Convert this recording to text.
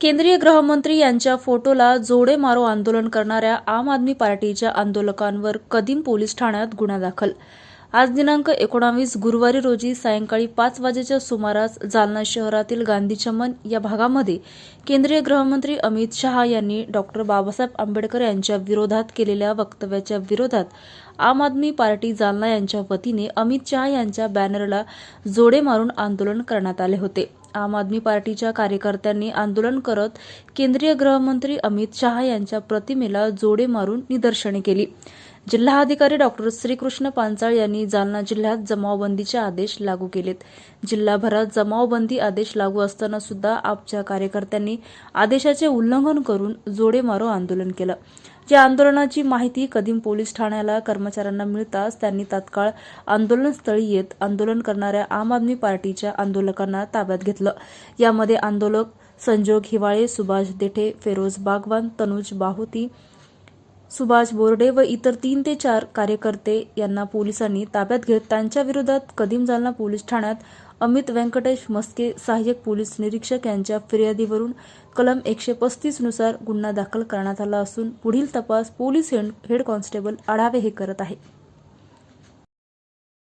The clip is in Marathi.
केंद्रीय गृहमंत्री यांच्या फोटोला जोडे मारो आंदोलन करणाऱ्या आम आदमी पार्टीच्या आंदोलकांवर कदीम पोलीस ठाण्यात गुन्हा दाखल. आज दिनांक एकोणावीस गुरुवारी रोजी सायंकाळी पाच वाजेच्या सुमारास जालना शहरातील गांधी चमन या भागामध्ये केंद्रीय गृहमंत्री अमित शहा यांनी डॉक्टर बाबासाहेब आंबेडकर यांच्या विरोधात केलेल्या वक्तव्याच्या विरोधात आम आदमी पार्टी जालना यांच्या वतीने अमित शहा यांच्या बॅनरला जोडे मारून आंदोलन करण्यात आले होते. आम आदमी पार्टीच्या कार्यकर्त्यांनी आंदोलन करत केंद्रीय गृहमंत्री अमित शहा यांच्या प्रतिमेला जोडे मारून निदर्शने केली. जिल्हाधिकारी डॉक्टर श्रीकृष्ण पांचाळ यांनी जालना जिल्ह्यात जमावबंदीचे आदेश लागू केलेत. जिल्हाभरात जमावबंदी आदेश लागू असताना सुद्धा आपच्या कार्यकर्त्यांनी आदेशाचे उल्लंघन करून जोडे मारो आंदोलन केलं. या आंदोलनाची माहिती कदीम पोलीस ठाण्याला कर्मचाऱ्यांना मिळताच त्यांनी तात्काळ आंदोलनस्थळी येत आंदोलन करणाऱ्या आम आदमी पार्टीच्या आंदोलकांना ताब्यात घेतलं. यामध्ये आंदोलक संजोग हिवाळे सुभाष देठे फेरोज बागवान तनुज बाहुती सुभाष बोर्डे व इतर तीन ते चार कार्यकर्ते यांना पोलिसांनी ताब्यात घेत त्यांच्या विरोधात कदीम जालना पोलीस ठाण्यात अमित व्यंकटेश मस्के सहाय्यक पोलीस निरीक्षक यांच्या फिर्यादीवरून कलम एकशे पस्तीसनुसार गुन्हा दाखल करण्यात आला असून पुढील तपास police head head constable Adhave हे करत आहे.